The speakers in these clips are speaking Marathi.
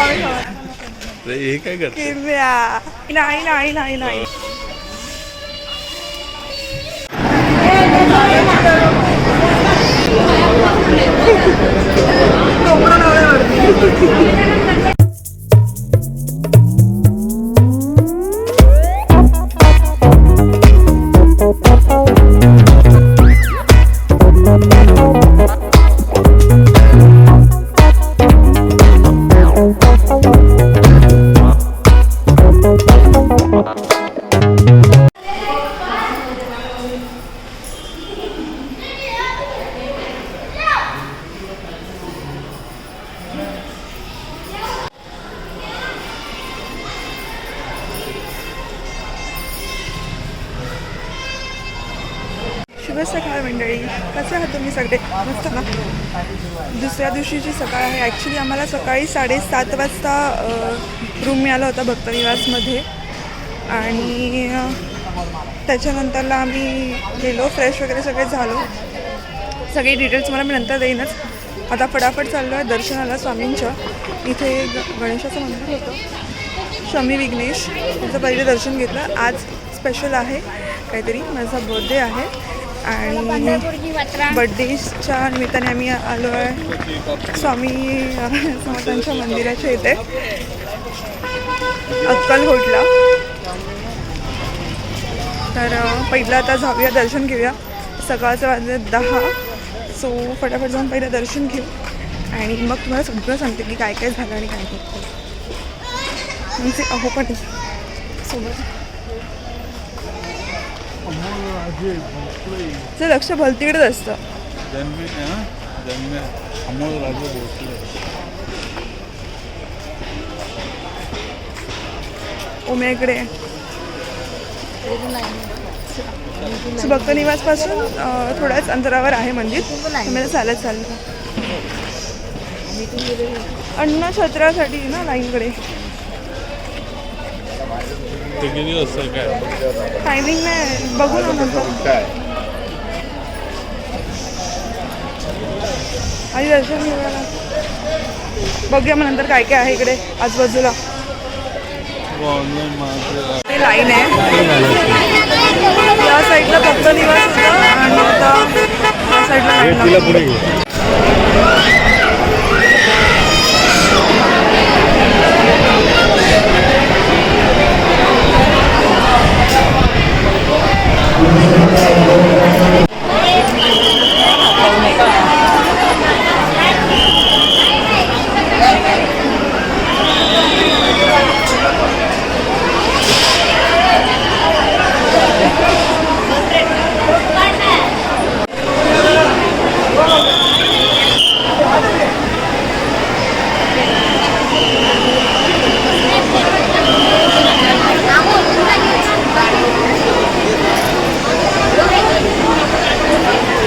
स्वामी समर्थ रे, हे काय करते किरव्या नाही नाही नाही नाही शुभ दुसऱ्या दिवशीची सकाळ आहे ॲक्च्युली आम्हाला सकाळी साडेसात वाजता रूम मिळाला होता भक्तनिवासमध्ये. आणि त्याच्यानंतरला आम्ही गेलो फ्रेश वगैरे सगळे झालो. सगळे डिटेल्स मला मी नंतर देईनच. आता फटाफट चाललो आहे दर्शनाला स्वामींच्या. इथे ग गणेशाचं मंदिर होतं. शमी विघ्नेश त्याचं पहिले दर्शन घेतलं. आज स्पेशल आहे काहीतरी. माझा बर्थडे आहे. आणि बड्डेच्या निमित्ताने आम्ही आलो आहे. स्वामी समर्थांच्या मंदिराच्या इथे. अक्कलकोटला तर पहिलं आता जाऊया दर्शन घेऊया. सकाळचं वाजले दहा. सो फटाफट जाऊन पहिलं दर्शन घेऊ. आणि मग तुम्हाला सगळं सांगते की काय काय झालं आणि काय नाही. म्हणजे अहो पण सोबत. ते लक्ष भलतीकडेच असतं. जन्मी हा? जन्मे. अमोल राजे भोसले. उम्याकडे भक्त निवासपासून थोड्याच अंतरावर आहे मंदिर. आम्हाला चालत चाललं अन्न छत्रासाठी ना लाईनकडे. टायमिंग नाही. बघू ना नंतर. आधी दर्शन घेऊया. बघूया मग नंतर काय काय आहे इकडे आजूबाजूला. लाईन आहे. या साईडला फक्त निवास होता आणि आता या साईडला लाईन लागली. पुढे घे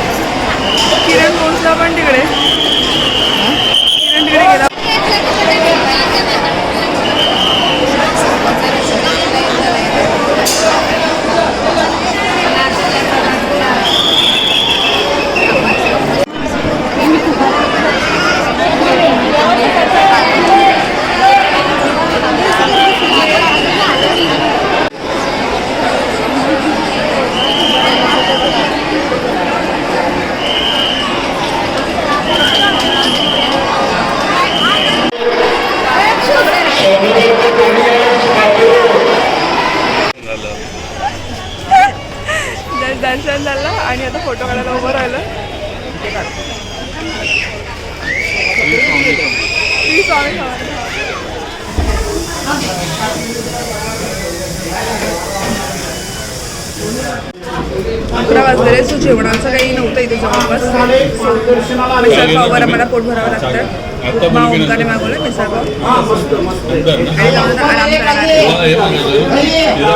किरण पोहोचला पण तिकडे किरण तिकडे गेला झालं दर- दर्शन झालं आणि आता फोटो काढायला उभं राहिलं. श्री स्वामी समर्थ. अकरा वाजलेले सो जेवणाचं काही नव्हतं इथे जवळपास मिसळ आम्हाला पोट भरावं लागतं. उपमा ओंकाने मागवलं मिसळ पाव.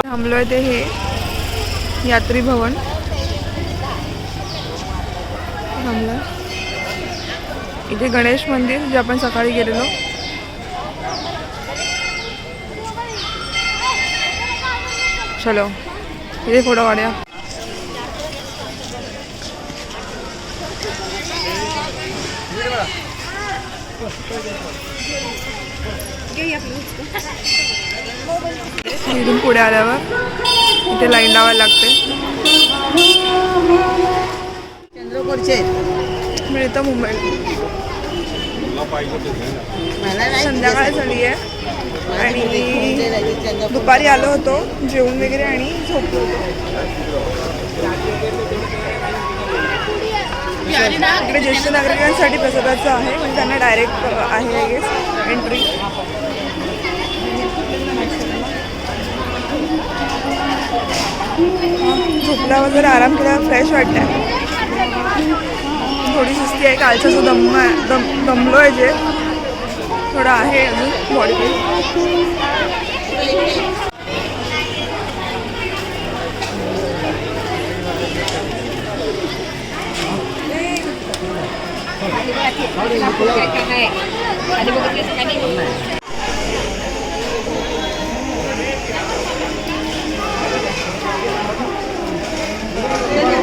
थांबलोय ते हे यात्री भवन. थांबला. इथे गणेश मंदिर जे आपण सकाळी गेलेलो. चलो इथे फोटो काढूया. इथून पुढे आल्यावर इथे लाईन लावायला लागते. चंद्रपूरचे मिळतं नाही संध्याकाळ झाली आहे आणि चंद्रपूर. दुपारी आलो होतो जेवण वगैरे आणि झोपलो होतो. इकडे ज्येष्ठ नागरिकांसाठी प्रसादाचं आहे म्हणजे त्यांना डायरेक्ट आहे आय गेस एंट्री झोपल्यावर जर आराम केला फ्रेश वाटतं थोडी सुस्ती आहे. कालचं जो दम आहे. दम दमलो आहे जे. थोडं आहे अजून बॉडी पेन नमस्कार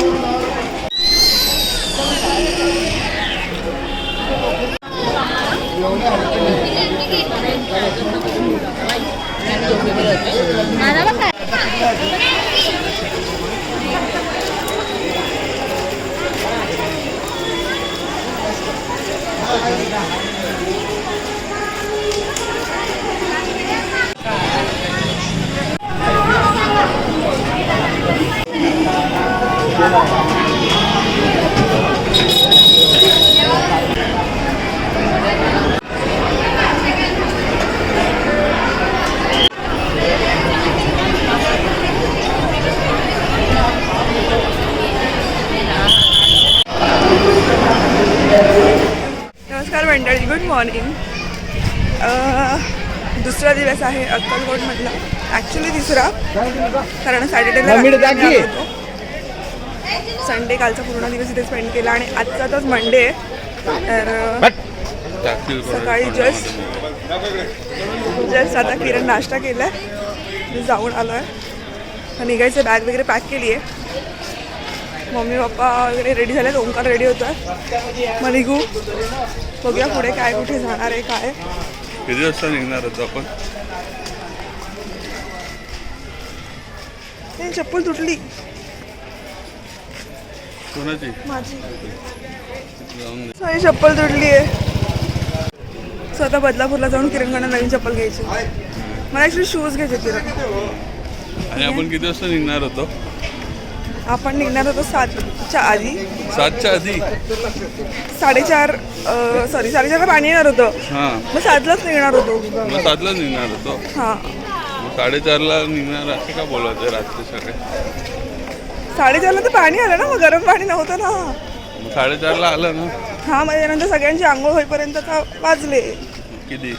दुसरा दिवस आहे अक्कलकोटमधला. ॲक्च्युली तिसरा. कारण सॅटर्डेला संडे कालचा पूर्ण दिवस इथे स्पेंड केला आणि आजचा तर मंडे आहे तर सकाळी जस्ट जस्ट आता किरण नाश्ता केला आहे जाऊन आलो आहे निघायचं बॅग वगैरे पॅक केली आहे मम्मी पप्पा वगैरे रेडी झालेत ओंकार रेडी होतो आहे मग निघू. बघूया पुढे काय कुठे जाणार आहे काय. किती वाजता निघणार होतो आपण? चप्पल तुटली. कोणाची? माझी. जाऊन दे. माझी चप्पल तुटली आहे. स्वतः बदलापूरला जाऊन किरणकडनं नवीन चप्पल घ्यायची. मला ॲक्च्युली शूज घ्यायचे किरण. आणि आपण किती वाजता निघणार होतो? आपण निघणार होतो सातच्या आधी. सातच्या आधी? साडेचार सॉरी साडेचारला पाणी येणार होतं. हां. मग सातलाच निघणार होतो. मग सातलाच निघणार होतो? हां. मग साडेचारला निघणार असं का बोलायचं रात्री सकाळी? साडेचारला तर पाणी आलं ना मग गरम पाणी नव्हतं ना. मग साडेचारला आलं ना? हा मग त्यानंतर सगळ्यांची आंघोळ होईपर्यंत वाजले. किती?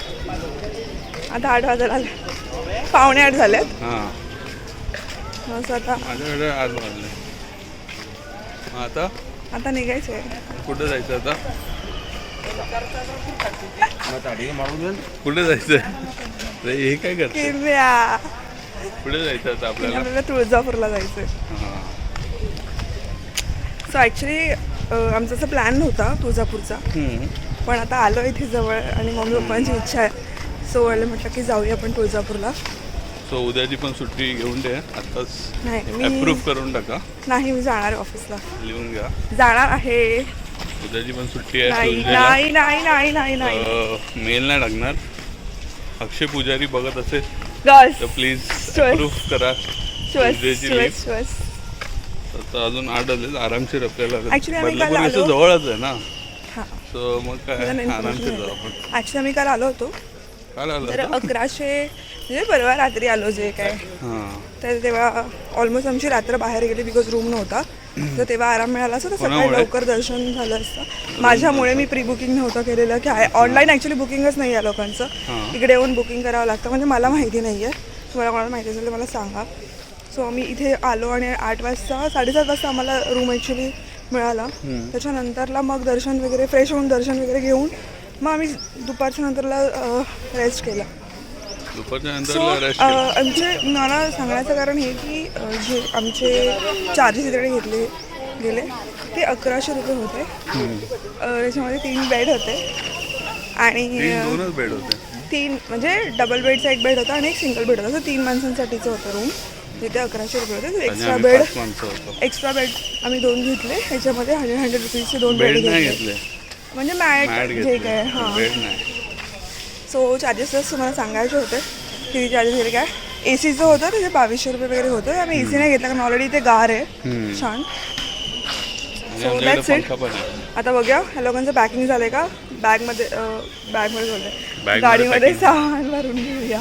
आता आठ वाजायला आले. पावणे आठ झालेत हां. मग आता माझ्याकडे आज वाजले. मग आता? आता निघायचं आहे कुठे जायचं आता? कुठे जायचं अरे हे काय करते? कुठे जायचं आता आपल्याला? आपल्याला तुळजापूरला जायचं आहे सो ॲक्च्युली आमचा असा प्लॅन नव्हता तुळजापूरचा. पण आता आलो इथे जवळ आणि मम्मी पप्पांची इच्छा आहे. सो वळले म्हटलं की जाऊया आपण तुळजापूरला. सो उद्याची पण सुट्टी घेऊन दे. आताच नाही मी अप्रूव्ह करून टाका. नाही मी जाणार आहे ऑफिसला. लिहून घ्या. जाणार आहे. उद्याची पण सुट्टी आहे नाही. नाही नाही नाही नाही नाही. मेल नाही टाकणार. अक्षय पुजारी बघत असेल गर्ल्स तर प्लीज Sure. अप्रूव्ह करा. Leave. आता अजून आठ आले आरामशीर आपल्याला. Actually आम्ही काल बदलापूर इथं आलो. जवळच आहे ना. हां. सो मग काय? आरामशीर जाऊ आपण. ॲक्च्युली आम्ही काल आलो होतो. तर? अकराशे म्हणजे परवा रात्री आलो जे काय. हां. तर तेव्हा ऑलमोस्ट आमची रात्र बाहेर गेली बिकॉज रूम नव्हता. तर तेव्हा आराम मिळाला असता तर सकाळी? लवकर दर्शन झालं असतं. माझ्यामुळे मी प्री बुकिंग नव्हतं केलेलं. की ऑनलाईन ॲक्च्युली बुकिंगच नाही आहे लोकांचं. इकडे येऊन बुकिंग करावं लागतं. म्हणजे मला माहिती नाही आहे तुम्हाला कोणाला माहिती असेल तर मला सांगा. सो आम्ही इथे आलो आणि आठ वाजता साडेसात वाजता आम्हाला रूम ॲक्च्युली मिळाला. त्याच्यानंतरला मग दर्शन वगैरे फ्रेश होऊन दर्शन वगैरे घेऊन मग आम्ही दुपारच्या नंतरला रेस्ट केला. दुपारच्या आमचे मला सांगण्याचं कारण हे की जे आमचे चार्जेस इकडे घेतले गेले ते अकराशे रुपये होते. त्याच्यामध्ये तीन बेड होते. आणि दोनच बेड होते. तीन म्हणजे डबल बेडचा एक बेड होता आणि एक सिंगल बेड होता. असं तीन माणसांसाठीचं होतं रूम तिथे अकराशे रुपये होते एक्स्ट्रा बेड एक्स्ट्रा बेड आम्ही दोन घेतले. ह्याच्यामध्ये हंड्रेड हंड्रेड रुपीजचे दोन बेड घेतले. म्हणजे मॅट जे काय हां. सो चार्जेस तुम्हाला सांगायचे होते. किती चार्जेस वगैरे काय? ए सीचं होतं त्याचे बावीसशे रुपये वगैरे होतं. आम्ही ए सी नाही घेतला कारण ऑलरेडी ते गार आहे. छान. पंखा पण आहे. आता बघूया ह्या लोकांचं पॅकिंग झालंय का? बॅगमध्ये बॅगमध्ये बोलते मध्ये गाडीमध्ये. सामान भरून घेऊया.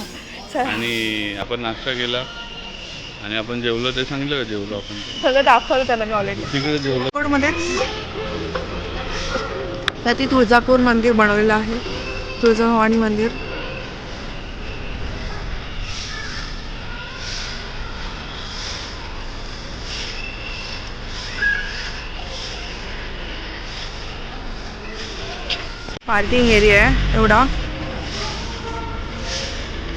आणि आपण नाश्ता केला. आणि आपण जेवलो ते सांगितलं का जेवलो आपण? सगळं दाखवलं त्याला मी ऑलरेडी तिकडे जेवलो. कोडमध्येच त्यात तुळजापूर मंदिर बनवलेलं आहे. तुळजाभवानी मंदिर. पार्किंग एरिया आहे एवढा.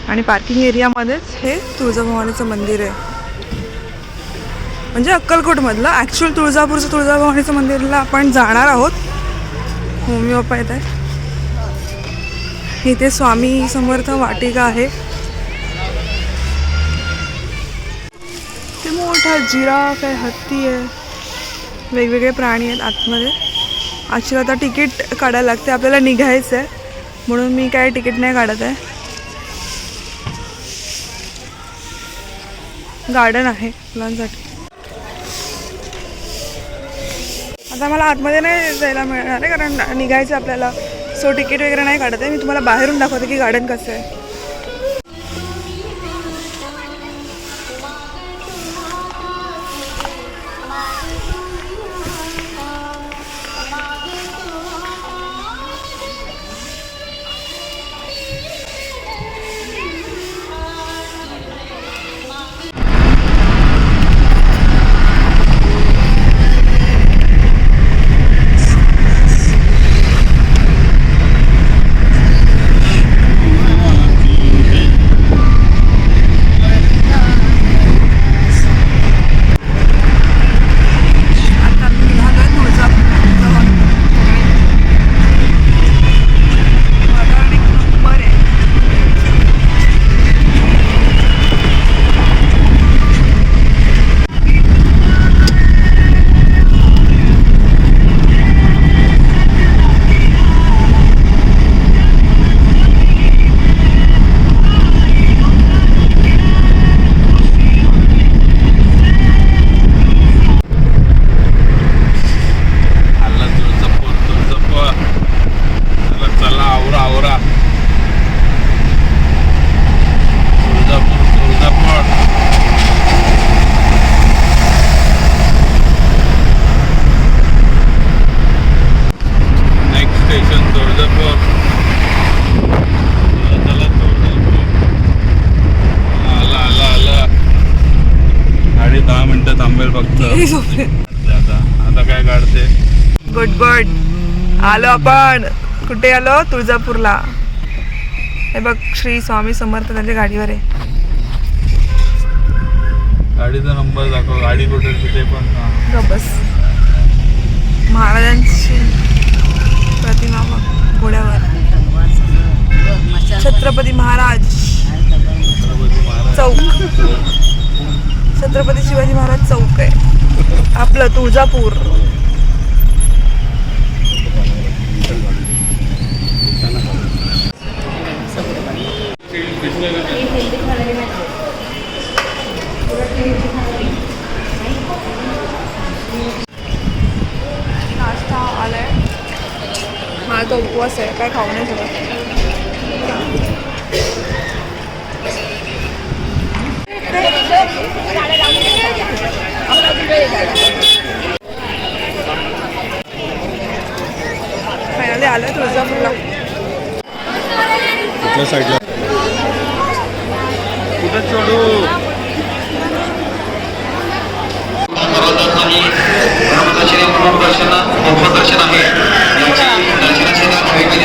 आणि पार्किंग एरियामध्येच हे तुळजाभवानीचं मंदिर आहे. म्हणजे अक्कलकोटमधलं ॲक्च्युअल तुळजापूरचं तुळजाभवानीचं मंदिरला आपण जाणार आहोत. होमिओपॅथ येत आहे. इथे स्वामी समर्थ वाटिका आहे. ते मोठा जिराफ आहे हत्ती आहे. वेगवेगळे प्राणी आहेत आतमध्ये. ॲक्च्युअली आता तिकीट काढायला लागते आपल्याला निघायचं आहे म्हणून मी काय तिकीट नाही काढत आहे. गार्डन आहे मुलांसाठी. आता मला आतमध्ये नाही जायला मिळणार आहे कारण निघायचं आपल्याला. सो तिकीट वगैरे नाही काढत आहे. मी तुम्हाला बाहेरून दाखवते की गार्डन कसं आहे. काढते. गुड गुड आलो आपण. कुठे आलो? तुळजापूरला. हे बघ श्री स्वामी समर्थ त्यांच्या गाडीवर आहे. गाडीचा नंबर दाखव. गाडी कुठे तिथे पण. बस. महाराजांची प्रतिमा घोड्यावर. छत्रपती महाराज. छत्रपती महाराज. चौक. छत्रपती शिवाजी महाराज चौक आहे. आपलं तुळजापूर नाश्ता आलाय माझा उपवास आहे काय खाऊ नाही शकत. फायनली आलं तुळजापूरला. कुठल्या साईडला? कुठं आहे.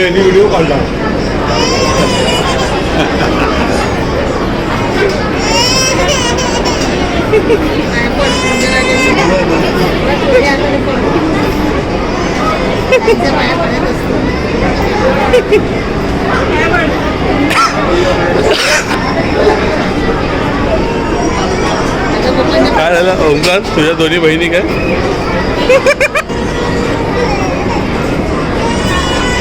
असलेली व्हिडिओ काढला. काय झालं? ओंकार तुझ्या दोन्ही बहिणी काय?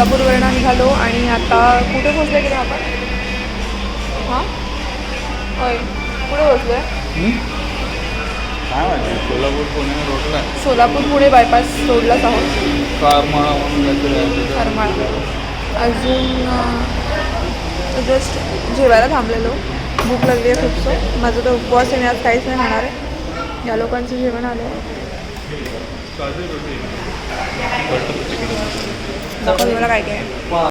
तुळजापूरवरनं निघालो आणि आता कुठे पोहोचले गेलो आपण? हां? होय. कुठे पोहोचलो? आहे सोलापूर पुणे रोडला. सोलापूर पुणे बायपास रोडलाच आहोत कारमाळा अजून जस्ट जेवायला थांबलेलो. भूक लागली आहे खूप सो. माझं तर उपवास आहे आज काहीच नाही खाणार आहे. या लोकांचं जेवण आलं आहे दाखवते मला काय काय